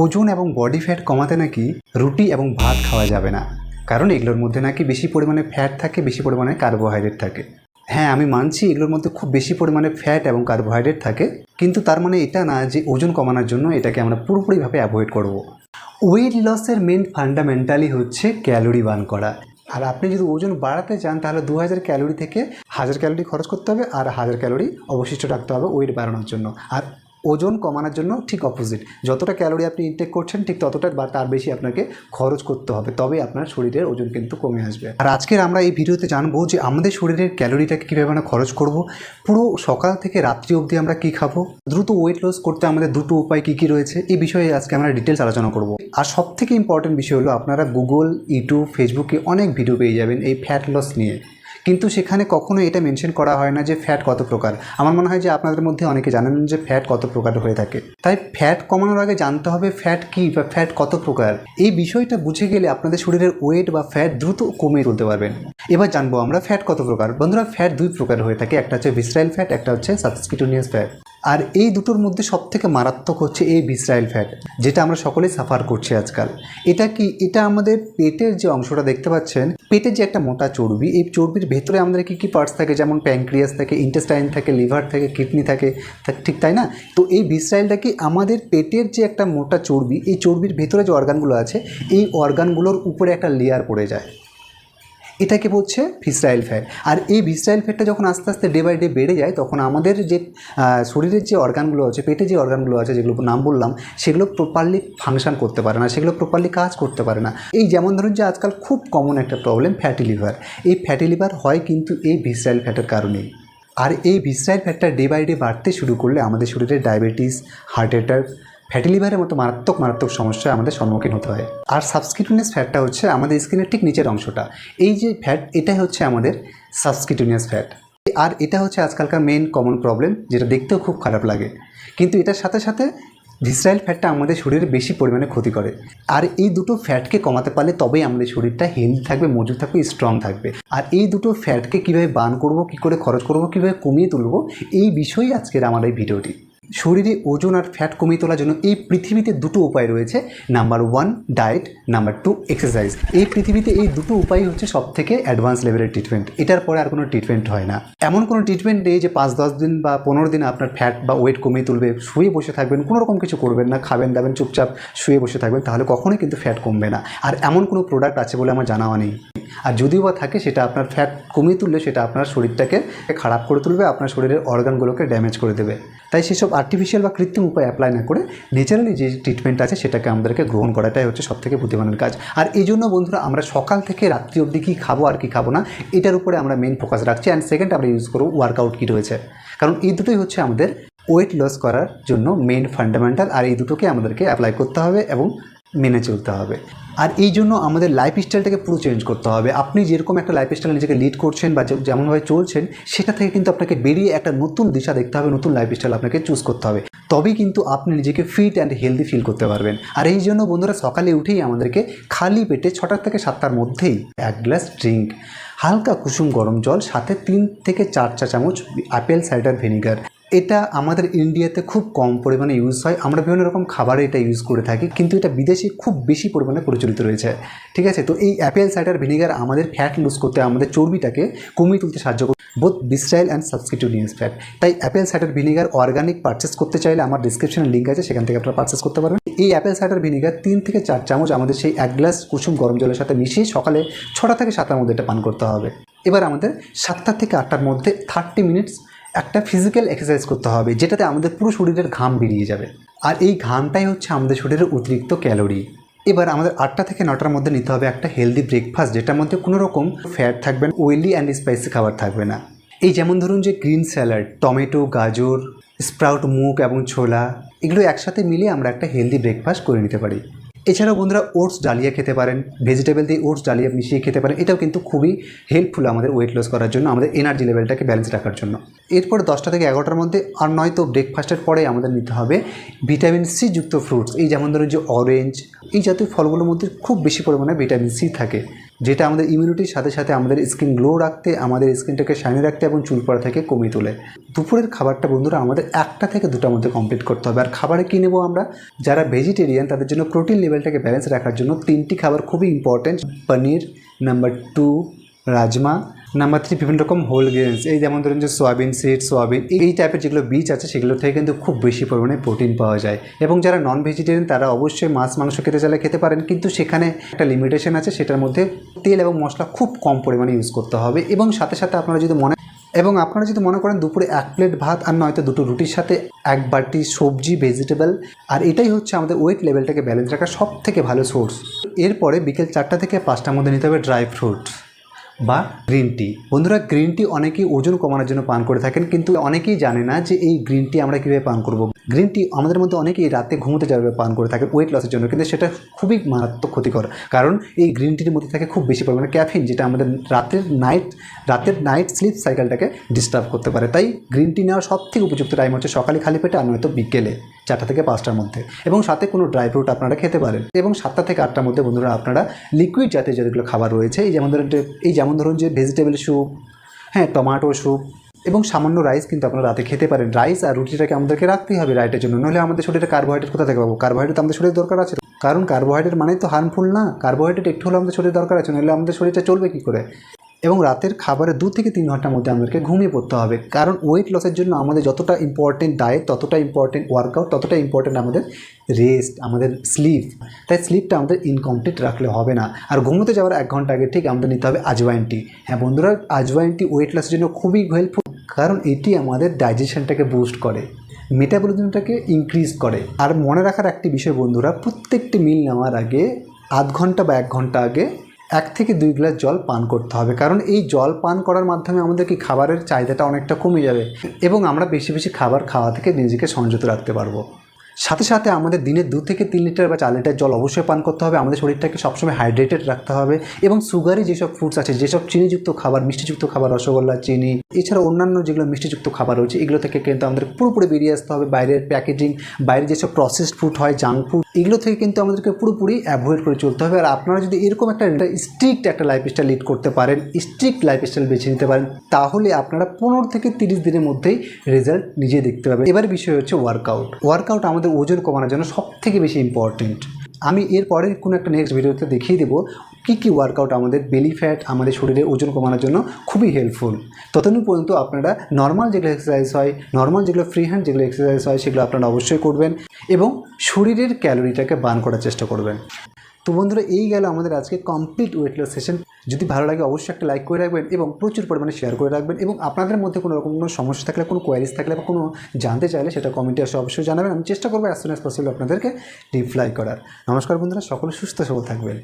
ওজন এবং body fat কমাতে নাকি রুটি এবং ভাত খাওয়া যাবে না। কারণ এগুলোর মধ্যে নাকি বেশি পরিমাণে ফ্যাট থাকে, বেশি পরিমাণে কার্বোহাইড্রেট থাকে। হ্যাঁ আমি মানছি এগুলোর মধ্যে খুব বেশি পরিমাণে ফ্যাট এবং কার্বোহাইড্রেট থাকে, কিন্তু তার মানে এটা না যে ওজন কমানোর জন্য এটাকে আমরা পুরোপুরিভাবে অ্যাভয়েড করব। ওয়েট লসের মেন ফান্ডামেন্টালি হচ্ছে ক্যালোরি বার্ন করা। আর আপনি যদি ওজন বাড়াতে চান, তাহলে দু হাজার ক্যালোরি থেকে হাজার ক্যালোরি খরচ করতে হবে, আর হাজার ক্যালোরি অবশিষ্ট রাখতে হবে ওয়েট বাড়ানোর জন্য। আর ওজন কমানোর জন্য ঠিক অপোজিট যতটা ক্যালোরি আপনি ইনটেক করছেন, ঠিক ততটা বা তার বেশি আপনাকে খরচ করতে হবে। তবে আপনার শরীরের ওজন কিন্তু কমে আসবে। আর আজকের আমরা এই ভিডিওতে জানব যে আমাদের শরীরের ক্যালোরিটাকে কীভাবে আমরা খরচ করব, পুরো সকাল থেকে রাত্রি অবধি আমরা কী খাব, দ্রুত ওয়েট লস করতে আমাদের দুটো উপায় কী কী রয়েছে এই বিষয়ে আজকে আমরা ডিটেলস আলোচনা করব। আর সব থেকে ইম্পর্টেন্ট বিষয় হলো, আপনারা গুগল ইউটিউব ফেসবুকে অনেক ভিডিও পেয়ে যাবেন এই ফ্যাট লস নিয়ে। কিন্তু সেখানে কখনো এটা মেনশন করা হয় না যে ফ্যাট কত প্রকার। আমার মনে হয় যে আপনাদের মধ্যে অনেকে জানেন যে ফ্যাট কত প্রকার হয়ে থাকে। তাই ফ্যাট কমানোর আগে জানতে হবে ফ্যাট কী বা ফ্যাট কত প্রকার। এই বিষয়টা বুঝে গেলে আপনাদের শরীরের ওয়েট বা ফ্যাট দ্রুত কমিয়ে তুলতে পারবেন। এবার জানব আমরা ফ্যাট কত প্রকার। বন্ধুরা ফ্যাট দুই প্রকার হয়ে থাকে। একটা হচ্ছে ভিসরাইল ফ্যাট একটা হচ্ছে সাবস্কিটোনিয়াস ফ্যাট আর এই দুটোর মধ্যে সব থেকে মারাত্মক হচ্ছে এই ভিসরাইল ফ্যাট যেটা আমরা সকলেই সাফার করছি আজকাল। এটা কি, এটা আমাদের পেটের যে অংশটা দেখতে পাচ্ছেন, পেটের যে একটা মোটা চর্বি, এই চর্বির ভেতরে আমাদের কী কী পার্টস থাকে, যেমন প্যাঙ্ক্রিয়াস থাকে ইন্টেস্টাইন থাকে লিভার থাকে কিডনি থাকে ঠিক তাই না? তো এই ভিসরাইলটা কি আমাদের পেটের যে একটা মোটা চর্বি, এই চর্বির ভেতরে যে অর্গানগুলো আছে, এই অর্গানগুলোর উপরে একটা লেয়ার পড়ে যায়। এটাকে বলছে ভিসরাইল ফ্যাট আর এই ভিসরাইল ফ্যাটটা যখন আস্তে আস্তে ডে বাই ডে বেড়ে যায়, তখন আমাদের যে শরীরের যে অর্গানগুলো আছে, পেটে যে অর্গানগুলো আছে, যেগুলো নাম বললাম, সেগুলো প্রপারলি ফাংশন করতে পারে না, সেগুলো প্রপারলি কাজ করতে পারে না। এই যেমন ধরুন যে আজকাল খুব কমন একটা প্রবলেম ফ্যাটি লিভার এই ফ্যাটি লিভার হয় কিন্তু এই ভিসরাইল ফ্যাটের কারণেই। আর এই ভিসরাইল ফ্যাটটা ডে বাই ডে বাড়তে শুরু করলে আমাদের শরীরে ডায়াবেটিস হার্ট অ্যাটাক ফ্যাটি লিভারের মতো মারাত্মক মারাত্মক সমস্যায় আমাদের সম্মুখীন হতে হয়। আর সাবস্কিটুনিয়াস ফ্যাটটা হচ্ছে আমাদের স্কিনের ঠিক নিচের অংশটা। এই যে ফ্যাট এটাই হচ্ছে আমাদের সাবস্কিটুনিয়াস ফ্যাট আর এটা হচ্ছে আজকালকার মেন কমন প্রবলেম যেটা দেখতেও খুব খারাপ লাগে। কিন্তু এটার সাথে সাথে ভিসরাইল ফ্যাটটা আমাদের শরীরে বেশি পরিমাণে ক্ষতি করে। আর এই দুটো ফ্যাটকে কমাতে পারলে তবেই আমাদের শরীরটা হেলদি থাকবে মজুত থাকবে স্ট্রং থাকবে। আর এই দুটো ফ্যাটকে কীভাবে বান করব, কী করে খরচ করব, কীভাবে কমিয়ে তুলব, এই বিষয়ই আজকের আমার এই ভিডিওটি শরীরে ওজন আর ফ্যাট কমিয়ে তোলার জন্য এই পৃথিবীতে দুটো উপায় রয়েছে। Number one diet number two exercise এই পৃথিবীতে এই দুটো উপায় হচ্ছে সব থেকে অ্যাডভান্স লেভেলের ট্রিটমেন্ট এটার পরে আর কোনো ট্রিটমেন্ট হয় না। এমন কোনো ট্রিটমেন্ট নেই যে পাঁচ, দশ দিন বা পনেরো দিন আপনার ফ্যাট বা ওয়েট কমিয়ে তুলবে, শুয়ে বসে থাকবেন, কোনো রকম কিছু করবেন না, খাবেন, দাবেন, চুপচাপ শুয়ে বসে থাকবেন, তাহলে কখনোই কিন্তু ফ্যাট কমবে না। আর এমন কোনো প্রোডাক্ট আছে বলে আমার জানাও নেই। আর যদিও বা থাকে, সেটা আপনার ফ্যাট কমিয়ে তুললে সেটা আপনার শরীরটাকে খারাপ করে তুলবে, আপনার শরীরের অর্গানগুলোকে ড্যামেজ করে দেবে। তাই সেসব আর্টিফিশিয়াল বা কৃত্রিম উপায় অ্যাপ্লাই না করে ন্যাচারালি যে ট্রিটমেন্ট আছে, সেটাকে আমাদেরকে গ্রহণ করাটাই হচ্ছে সবথেকে বুদ্ধিমানের কাজ। আর এই জন্য বন্ধুরা, আমরা সকাল থেকে রাত্রি অবধি কী খাব আর কী খাব না, এটার উপরে আমরা মেন ফোকাস রাখছি। অ্যান্ড সেকেন্ড আমরা ইউজ করব ওয়ার্কআউট কি রয়েছে। কারণ এই দুটোই হচ্ছে আমাদের ওয়েট লস করার জন্য মেন ফান্ডামেন্টাল আর এই দুটোকে আমাদেরকে অ্যাপ্লাই করতে হবে এবং মেনে চলতে হবে। আর এই জন্য আমাদের লাইফ স্টাইলটাকে পুরো চেঞ্জ করতে হবে। আপনি যেরকম একটা লাইফ স্টাইল নিজেকে লিড করছেন বা যেমনভাবে চলছেন, সেটা থেকে কিন্তু আপনাকে বেরিয়ে একটা নতুন দিশা দেখতে হবে, নতুন লাইফ স্টাইল আপনাকে চুজ করতে হবে। তবেই কিন্তু আপনি নিজেকে ফিট অ্যান্ড হেলদি ফিল করতে পারবেন। আর এই জন্য বন্ধুরা, সকালে উঠেই আমাদেরকে খালি পেটে ছটার থেকে সাতটার মধ্যেই এক গ্লাস ড্রিঙ্ক হালকা কুসুম গরম জল, সাথে তিন থেকে চার চা চামচ আপেল সাইডার ভিনিগার এটা আমাদের ইন্ডিয়াতে খুব কম পরিমাণে ইউজ হয়। আমরা বিভিন্ন রকম খাবারে এটা ইউজ করে থাকি, কিন্তু এটা বিদেশে খুব বেশি পরিমাণে প্রচলিত রয়েছে। ঠিক আছে? তো এই অ্যাপেল সাইডার ভিনিগার আমাদের ফ্যাট লুজ করতে, আমাদের চর্বিটাকে কমিয়ে তুলতে সাহায্য করে both visceral and subcutaneous fat তাই apple cider vinegar organic purchase করতে চাইলে আমার ডিসক্রিপশনে লিঙ্ক আছে, সেখান থেকে আপনারা পারচেস করতে পারবেন। এই অ্যাপেল সাইডার ভিনিগার তিন থেকে চার চামচ আমাদের সেই এক গ্লাস কুসুম গরম জলের সাথে মিশিয়ে সকালে ছটা থেকে সাতটার মধ্যে এটা পান করতে হবে। এবার আমাদের সাতটা থেকে আটটার মধ্যে থার্টি মিনিটস একটা ফিজিক্যাল এক্সারসাইজ করতে হবে, যেটাতে আমাদের পুরো শরীরের ঘাম বেরিয়ে যাবে। আর এই ঘামটাই হচ্ছে আমাদের শরীরের অতিরিক্ত ক্যালোরি এবার আমাদের আটটা থেকে নটার মধ্যে নিতে হবে একটা হেলদি ব্রেকফাস্ট যেটার মধ্যে কোনো রকম ফ্যাট থাকবে না ওয়েলি অ্যান্ড স্পাইসি খাবার থাকবে না। এই যেমন ধরুন যে গ্রিন স্যালাড টমেটো গাজর স্প্রাউট মুগ এবং ছোলা, এগুলো একসাথে মিলিয়ে আমরা একটা হেলদি ব্রেকফাস্ট করে নিতে পারি। এছাড়াও বন্ধুরা ওটস ডালিয়া খেতে পারেন ভেজিটেবল দিয়ে ওটস ডালিয়া মিশিয়ে খেতে পারেন, এটাও কিন্তু খুবই হেল্পফুল আমাদের ওয়েট লস করার জন্য, আমাদের এনার্জি লেভেলটাকে ব্যালেন্স রাখার জন্য। এরপর দশটা থেকে এগারোটার মধ্যে আর নয়তো ব্রেকফাস্টের পরে আমাদের নিতে হবে ভিটামিন সি যুক্ত ফ্রুটস এই যেমন ধরুন যে অরেঞ্জ এই জাতীয় ফলগুলোর মধ্যে খুব বেশি পরিমাণে ভিটামিন সি থাকে। যেটা আমাদের ইমিউনিটির সাথে সাথে আমাদের স্কিন গ্লো রাখতে, আমাদের স্কিনটাকে শাইনি রাখতে এবং চুল পড়া থেকে কমিয়ে তোলে। দুপুরের খাবারটা বন্ধুরা আমাদের একটা থেকে দুটার মধ্যে কমপ্লিট করতে হবে। আর খাবারে কী নেব আমরা? যারা ভেজিটেরিয়ান তাদের জন্য প্রোটিন লেভেলটাকে ব্যালেন্স রাখার জন্য তিনটি খাবার খুবই important paneer number two rajma number three বিভিন্ন রকম হোল গ্রেনস এই যেমন ধরুন যে সোয়াবিন সিড সোয়াবিন এই টাইপের যেগুলো বীজ আছে, সেগুলো থেকে কিন্তু খুব বেশি পরিমাণে প্রোটিন পাওয়া যায়। এবং যারা নন ভেজিটেরিয়ান তারা অবশ্যই মাছ, মাংস খেতে চাইলে খেতে পারেন। কিন্তু সেখানে একটা লিমিটেশন আছে, সেটার মধ্যে তেল এবং মশলা খুব কম পরিমাণে ইউজ করতে হবে। এবং সাথে সাথে আপনারা যদি মনে, এবং আপনারা যদি মনে করেন দুপুরে এক প্লেট ভাত আর নয়তো দুটো রুটির সাথে এক বাটি সবজি ভেজিটেবল আর এটাই হচ্ছে আমাদের ওয়েট লেভেলটাকে ব্যালেন্স রাখার সব থেকে ভালো সোর্স এরপরে বিকেল চারটা থেকে পাঁচটার মধ্যে নিতে হবে ড্রাই ফ্রুট বা গ্রিন টি বন্ধুরা গ্রিন টি অনেকেই ওজন কমানোর জন্য পান করে থাকেন, কিন্তু অনেকেই জানে না যে এই গ্রিন টি আমরা কীভাবে পান করব। গ্রিন টি আমাদের মধ্যে অনেকেই রাতে ঘুমোতে যাবে পান করে থাকে ওয়েট লসের জন্য। কিন্তু সেটা খুবই মারাত্মক ক্ষতিকর। কারণ এই গ্রিন টির মধ্যে থাকে খুব বেশি পরিমাণে ক্যাফিন যেটা আমাদের রাতের নাইট রাতের নাইট স্লিপ সাইকেলটাকে ডিস্টার্ব করতে পারে। তাই গ্রিন টি নেওয়ার সব থেকে উপযুক্ত টাইম হচ্ছে সকালে খালি পেটে আর নয়তো বিকেলে চারটা থেকে পাঁচটার মধ্যে। এবং সাথে কোনো ড্রাই ফ্রুট আপনারা খেতে পারেন। এবং সাতটা থেকে আটটার মধ্যে বন্ধুরা আপনারা লিকুইড জাতীয় যেগুলো খাবার রয়েছে, এই যেমন ধরুন এই যেমন ধরুন যে ভেজিটেবল স্যুপ হ্যাঁ টমেটো স্যুপ এবং সামান্য রাইস কিন্তু আপনারা রাতে খেতে পারেন। রাইস আর রুটিটাকে আমাদেরকে রাখতেই হবে রাইটের জন্য। নাহলে আমাদের শরীরে কার্বোহাইড্রেট কোথা থেকে পাবো? কার্বোহাইড্রেট আমাদের শরীরে দরকার আছে। কারণ কার্বোহাইড্রেট মানে তো হার্মফুল না। কার্বোহাইড্রেট একটু হলে আমাদের শরীরে দরকার আছে নাহলে আমাদের শরীরটা চলবে কী করে? এবং রাতের খাবারের দু থেকে তিন ঘণ্টার মধ্যে আমাদেরকে ঘুমিয়ে পড়তে হবে। কারণ ওয়েট লসের জন্য আমাদের যতটা ইম্পর্টেন্ট ডায়েট ততটা ইম্পর্টেন্ট ওয়ার্কআউট ততটা ইম্পর্টেন্ট আমাদের রেস্ট আমাদের স্লিপ তাই স্লিপটা আমাদের ইনকমপ্লিট রাখলে হবে না। আর ঘুমোতে যাওয়ার এক ঘণ্টা আগে ঠিক আমাদের নিতে হবে আজওয়াইন টি হ্যাঁ বন্ধুরা আজওয়াইন টি ওয়েট লসের জন্য খুবই হেল্পফুল কারণ এটি আমাদের ডাইজেশনটাকে বুস্ট করে মেটাবলিজমটাকে ইনক্রিজ করে। আর মনে রাখার একটি বিষয় বন্ধুরা, প্রত্যেকটি মিল নেওয়ার আগে আধ ঘণ্টা বা এক ঘণ্টা আগে এক থেকে দুই গ্লাস জল পান করতে হবে। কারণ এই জল পান করার মাধ্যমে আমাদের কি খাবারের চাহিদাটা অনেকটা কমে যাবে এবং আমরা বেশি বেশি খাবার খাওয়া থেকে নিজেকে সংযত রাখতে পারব। সাথে সাথে আমাদের দিনে দু থেকে তিন লিটার বা চার লিটার জল অবশ্যই পান করতে হবে। আমাদের শরীরটাকে সবসময় হাইড্রেটেড রাখতে হবে এবং সুগারি যেসব ফ্রুটস আছে, যেসব চিনিযুক্ত খাবার, মিষ্টিযুক্ত খাবার, রসগোল্লা, চিনি এছাড়া অন্যান্য যেগুলো মিষ্টিযুক্ত খাবার রয়েছে, এগুলো থেকে কিন্তু আমাদের পুরোপুরি বেরিয়ে আসতে হবে। বাইরের প্যাকেজিং বাইরে যেসব প্রসেসড ফুড হয় জাঙ্ক ফুড এগুলো থেকে কিন্তু আমাদেরকে পুরোপুরি অ্যাভয়েড করে চলতে হবে। আর আপনারা যদি এরকম একটা স্ট্রিক্ট একটা লাইফস্টাইল লিড করতে পারেন স্ট্রিক্ট লাইফস্টাইল বেছে নিতে পারেন, তাহলে আপনারা পনেরো থেকে তিরিশ দিনের মধ্যেই রেজাল্ট নিজে দেখতে পাবেন। এবার বিষয় হচ্ছে ওয়ার্কআউট ওয়ার্কআউট আমাদের ওজন কমানোর জন্য সব থেকে বেশি ইম্পর্টেন্ট আমি এরপরে কোনো একটা নেক্সট ভিডিওতে দেখিয়ে দেবো কী কী ওয়ার্কআউট আমাদের বেলি ফ্যাট আমাদের শরীরে ওজন কমানোর জন্য খুবই হেল্পফুল ততদিন পর্যন্ত আপনারা নর্মাল যেগুলো এক্সারসাইজ হয় নর্মাল যেগুলো ফ্রি হ্যান্ড যেগুলো এক্সারসাইজ হয়, সেগুলো আপনারা অবশ্যই করবেন এবং শরীরের ক্যালোরিটাকে বার্ন করার চেষ্টা করবেন। তো বন্ধুরা, এই গেল আমাদের আজকে কমপ্লিট ওয়েট লস সেশন যদি ভালো লাগে অবশ্যই একটা লাইক করে রাখবেন এবং প্রচুর পরিমাণে শেয়ার করে রাখবেন এবং আপনাদের মধ্যে কোনো রকম কোনো সমস্যা থাকলে, কোনো কোয়ারিজ থাকলে বা কোনো জানতে চাইলে সেটা কমেন্টে এসে অবশ্যই জানাবেন। আমি চেষ্টা করব অ্যাজ সুন অ্যাজ পসিবল আপনাদেরকে রিপ্লাই করার। নমস্কার বন্ধুরা, সকলে সুস্থ সবল থাকবেন।